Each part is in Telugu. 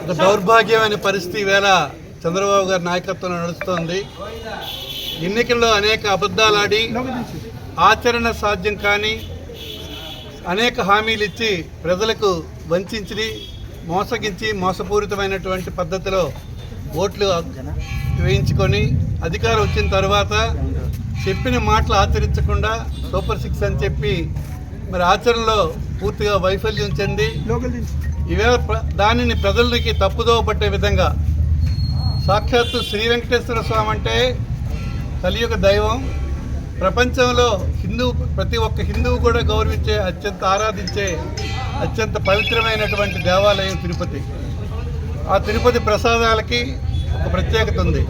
ఒక దౌర్భాగ్యమైన పరిస్థితి వేళ చంద్రబాబు గారి నాయకత్వంలో నడుస్తోంది. ఎన్నికల్లో అనేక అబద్ధాలాడి ఆచరణ సాధ్యం కాని అనేక హామీలు ఇచ్చి ప్రజలకు వంచి మోసగించి మోసపూరితమైనటువంటి పద్ధతిలో ఓట్లు వేయించుకొని అధికారం వచ్చిన తర్వాత చెప్పిన మాటలు ఆచరించకుండా సూపర్ సిక్స్ అని చెప్పి మరి ఆచరణలో పూర్తిగా వైఫల్యం చెంది ఈవేళ దానిని ప్రజలకి తప్పుదోవ పట్టే విధంగా సాక్షాత్తు శ్రీ వెంకటేశ్వర స్వామి అంటే కలియుగ దైవం. ప్రపంచంలో హిందూ ప్రతి ఒక్క హిందువు కూడా గౌరవించే అత్యంత ఆరాధించే అత్యంత పవిత్రమైనటువంటి దేవాలయం తిరుపతి. ఆ తిరుపతి ప్రసాదాలకి ఒక ప్రత్యేకత ఉంది.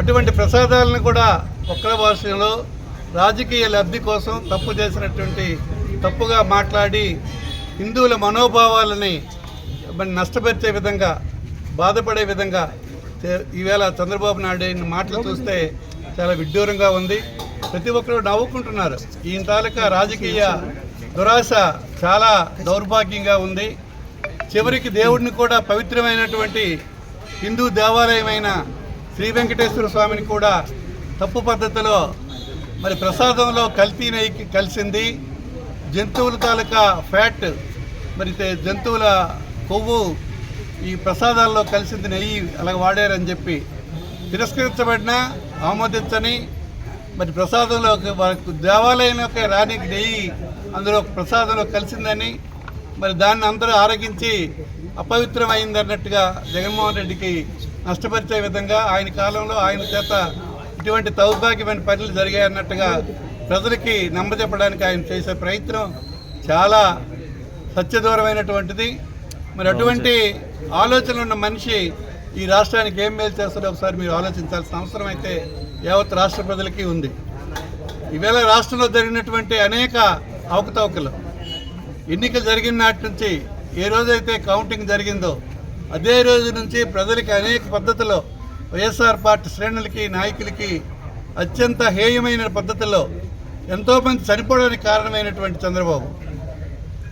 అటువంటి ప్రసాదాలను కూడా ఒక్కల భాషలో రాజకీయ లబ్ధి కోసం తప్పు చేసినటువంటి తప్పుగా మాట్లాడి హిందువుల మనోభావాలని నష్టపరిచే విధంగా బాధపడే విధంగా ఈవేళ చంద్రబాబు నాయుడు ఆయన మాటలు చూస్తే చాలా విడ్డూరంగా ఉంది. ప్రతి ఒక్కరు నవ్వుకుంటున్నారు. ఈయన తాలూకా రాజకీయ దురాశ చాలా దౌర్భాగ్యంగా ఉంది. చివరికి దేవుడిని కూడా పవిత్రమైనటువంటి హిందూ దేవాలయమైన శ్రీ వెంకటేశ్వర స్వామిని కూడా తప్పు పద్ధతిలో మరి ప్రసాదంలో కల్తీ నెయ్యి కలిసింది. జంతువుల తాలూకా ఫ్యాట్ మరి జంతువుల కొవ్వు ఈ ప్రసాదాల్లో కలిసింది నెయ్యి అలా వాడారని చెప్పి తిరస్కరించబడిన ఆమోదించని మరి ప్రసాదంలో వాళ్ళకు దేవాలయంలోకి రానికి నెయ్యి అందులో ప్రసాదంలో కలిసిందని మరి దాన్ని అందరూ ఆరగించి అపవిత్రమైంది అన్నట్టుగా జగన్మోహన్ రెడ్డికి నష్టపరిచే విధంగా ఆయన కాలంలో ఆయన చేత ఇటువంటి దౌర్భాగ్యమైన పనులు జరిగాయి అన్నట్టుగా ప్రజలకి నమ్మజెప్పడానికి ఆయన చేసే ప్రయత్నం చాలా సత్యదూరమైనటువంటిది. మరి అటువంటి ఆలోచనలు ఉన్న మనిషి ఈ రాష్ట్రానికి ఏం మేలు చేస్తారో ఒకసారి మీరు ఆలోచించాల్సిన అవసరం అయితే యావత్ రాష్ట్ర ప్రజలకి ఉంది. ఈవేళ రాష్ట్రంలో జరిగినటువంటి అనేక అవకతవకలు ఎన్నికలు జరిగిన నాటి నుంచి ఏ రోజైతే కౌంటింగ్ జరిగిందో అదే రోజు నుంచి ప్రజలకి అనేక పద్ధతిలో వైఎస్ఆర్ పార్టీ శ్రేణులకి నాయకులకి అత్యంత హేయమైన పద్ధతిలో ఎంతోమంది చనిపోవడానికి కారణమైనటువంటి చంద్రబాబు.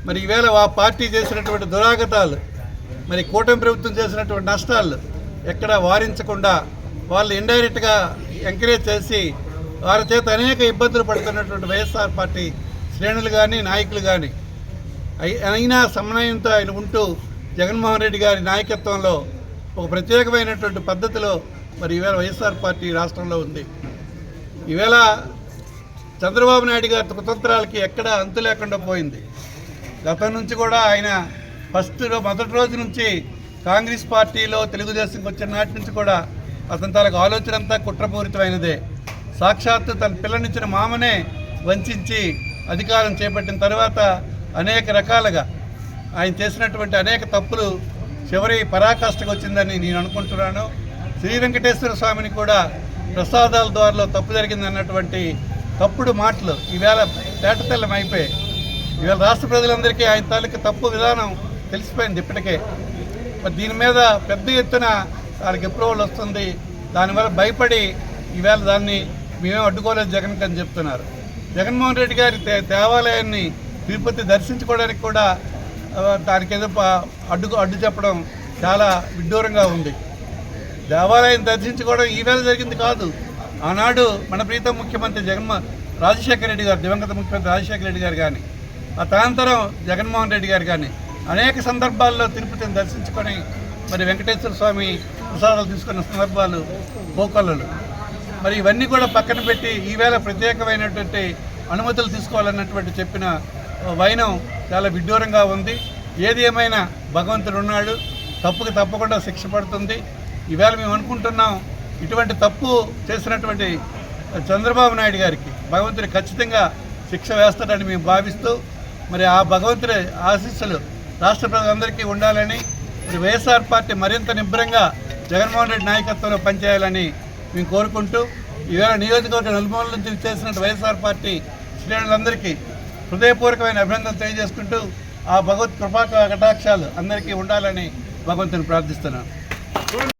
మరి ఈవేళ ఆ పార్టీ చేసినటువంటి దురాగతాలు మరి కూటమి ప్రభుత్వం చేసినటువంటి నష్టాలు ఎక్కడ వారించకుండా వాళ్ళు ఇండైరెక్ట్గా ఎంకరేజ్ చేసి వారి చేత అనేక ఇబ్బందులు పడుతున్నటువంటి వైఎస్ఆర్ పార్టీ శ్రేణులు కానీ నాయకులు కానీ అయి- అయినా సమన్వయంతో ఆయన ఉంటూ జగన్మోహన్ రెడ్డి గారి నాయకత్వంలో ఒక ప్రత్యేకమైనటువంటి పద్ధతిలో మరి ఈవేళ వైఎస్ఆర్ పార్టీ రాష్ట్రంలో ఉంది. ఈవేళ చంద్రబాబు నాయుడు గారి కుతంత్రాలకి ఎక్కడ అంతు లేకుండా పోయింది. గతం నుంచి కూడా ఆయన ఫస్ట్ మొదటి రోజు నుంచి కాంగ్రెస్ పార్టీలో తెలుగుదేశంకి వచ్చిన నాటి నుంచి కూడా అతని తాలకు ఆలోచన అంతా కుట్రపూరితమైనదే. సాక్షాత్తు తన పిల్లనిచ్చిన మామనే వంచి అధికారం చేపట్టిన తర్వాత అనేక రకాలుగా ఆయన చేసినటువంటి అనేక తప్పులు చివరి పరాకాష్ఠకు వచ్చిందని నేను అనుకుంటున్నాను. శ్రీ వెంకటేశ్వర స్వామిని కూడా ప్రసాదాల ద్వారా తప్పు జరిగింది అన్నటువంటి తప్పుడు మాటలు ఈవేళ తేటతెల్లం అయిపోయి ఇవాళ రాష్ట్ర ప్రజలందరికీ ఆయన తాలూకు తప్పు విధానం తెలిసిపోయింది ఇప్పటికే. మరి దీని మీద పెద్ద ఎత్తున వాళ్ళకి అప్రూవల్ వస్తుంది. దానివల్ల భయపడి ఈవేళ దాన్ని మేమే అడ్డుకోలేదు జగన్ అని చెప్తున్నారు. జగన్మోహన్ రెడ్డి గారి దేవాలయాన్ని తిరుపతి దర్శించుకోవడానికి కూడా దానికి ఏదో అడ్డుకు అడ్డు అడ్డు చెప్పడం చాలా విడ్డూరంగా ఉంది. దేవాలయం దర్శించుకోవడం ఈవేళ జరిగింది కాదు. ఆనాడు మన ప్రీతం ముఖ్యమంత్రి జగన్మో రాజశేఖర రెడ్డి గారు దివంగత ముఖ్యమంత్రి రాజశేఖర రెడ్డి గారు కానీ ఆ తనంతరం జగన్మోహన్ రెడ్డి గారు కానీ అనేక సందర్భాల్లో తిరుపతిని దర్శించుకొని మరి వెంకటేశ్వర స్వామి ప్రసాదాలు తీసుకున్న సందర్భాలు పోకళ్ళు మరి ఇవన్నీ కూడా పక్కన పెట్టి ఈవేళ ప్రత్యేకమైనటువంటి అనుమతులు తీసుకోవాలన్నటువంటి చెప్పిన వైనం చాలా విడ్డూరంగా ఉంది. ఏది ఏమైనా భగవంతుడు ఉన్నాడు తప్పుకి తప్పకుండా శిక్ష పడుతుంది. ఈవేళ మేము అనుకుంటున్నాం ఇటువంటి తప్పు చేసినటువంటి చంద్రబాబు నాయుడు గారికి భగవంతుడు ఖచ్చితంగా శిక్ష వేస్తాడని మేము భావిస్తూ మరి ఆ భగవంతుడి ఆశీస్సులు రాష్ట్ర ప్రజలందరికీ ఉండాలని మరి వైఎస్ఆర్ పార్టీ మరింత నిబ్బరంగా జగన్మోహన్ రెడ్డి నాయకత్వంలో పనిచేయాలని మేము కోరుకుంటూ ఈవేళ నియోజకవర్గ నలుమూల నుంచి చేసిన వైఎస్ఆర్ పార్టీ శ్రేణులందరికీ హృదయపూర్వకమైన అభినందనలు తెలియజేసుకుంటూ ఆ భగవత్ కృపా కటాక్షాలు అందరికీ ఉండాలని భగవంతుని ప్రార్థిస్తున్నాను.